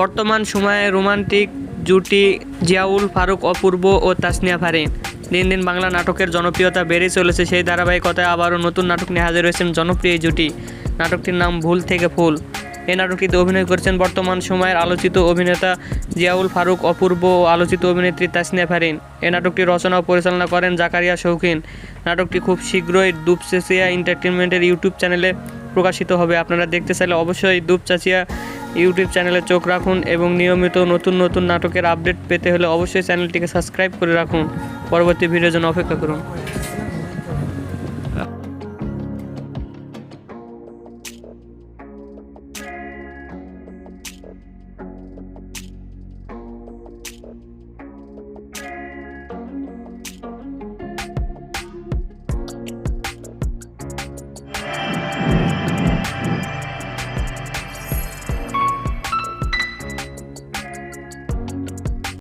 বর্তমান সময়ে রোমান্টিক জুটি জিয়াউল ফারুক অপূর্ব ও তাসনিয়া ফারিন। দিন দিন বাংলা নাটকের জনপ্রিয়তা বেড়ে চলেছে, সেই ধারাবাহিকতায় আবারও নতুন নাটক নিয়ে হাজির হয়েছেন জনপ্রিয় জুটি। নাটকটির নাম ভুল থেকে ফুল। এই নাটকটিতে অভিনয় করেছেন বর্তমান সময়ের আলোচিত অভিনেতা জিয়াউল ফারুক অপূর্ব ও আলোচিত অভিনেত্রী তাসনিয়া ফারিন। এই নাটকটি রচনা ও পরিচালনা করেন জাকারিয়া শৌখিন। নাটকটি খুব শীঘ্রই দুপসেসিয়া এন্টারটেনমেন্টের ইউটিউব চ্যানেলে প্রকাশিত হবে। আপনারা দেখতে চাইলে অবশ্যই দুপচাচিয়া ইউটিউব চ্যানেলে চোখ রাখুন এবং নিয়মিত নতুন নতুন নাটকের আপডেট পেতে হলে অবশ্যই চ্যানেলটিকে সাবস্ক্রাইব করে রাখুন। পরবর্তী ভিডিওর জন্য অপেক্ষা করুন।